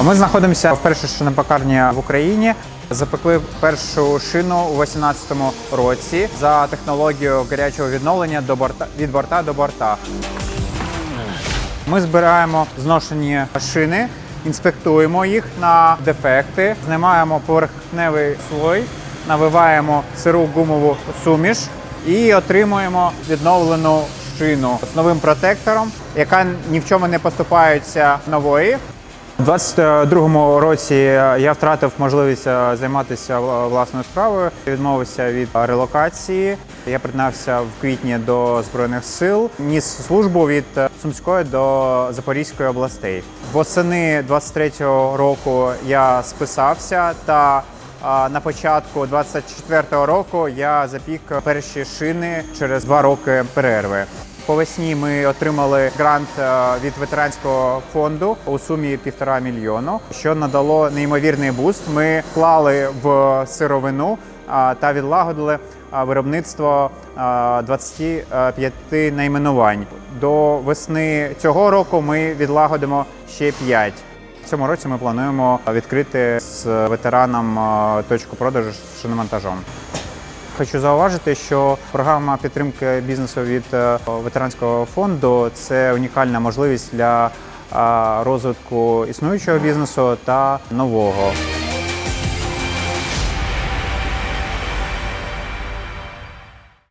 Ми знаходимося в першій шинопекарні в Україні. Запекли першу шину у 2018 році за технологією гарячого відновлення до борта від борта до борта. Ми збираємо зношені шини, інспектуємо їх на дефекти, знімаємо поверхневий слой, навиваємо сиру гумову суміш і отримуємо відновлену шину з новим протектором, яка ні в чому не поступається нової. У 22-му році я втратив можливість е, займатися власною справою. Відмовився від е, релокації. Я приєднався в квітні до збройних сил. Ніс службу від е, Сумської до Запорізької областей. Восени 23-го року я списався та на початку 24-го року я запік перші шини через два роки перерви. По весні ми отримали грант е, від ветеранського фонду у сумі півтора мільйону, що надало неймовірний буст. Ми вклали в сировину та відлагодили виробництво а, 25 найменувань. До весни цього року ми відлагодимо ще 5. В цьому році ми плануємо відкрити з ветераном точку продажу шиномонтажом. Хочу зауважити, що програма підтримки бізнесу від е, ветеранського фонду це унікальна можливість для е, розвитку існуючого бізнесу та нового.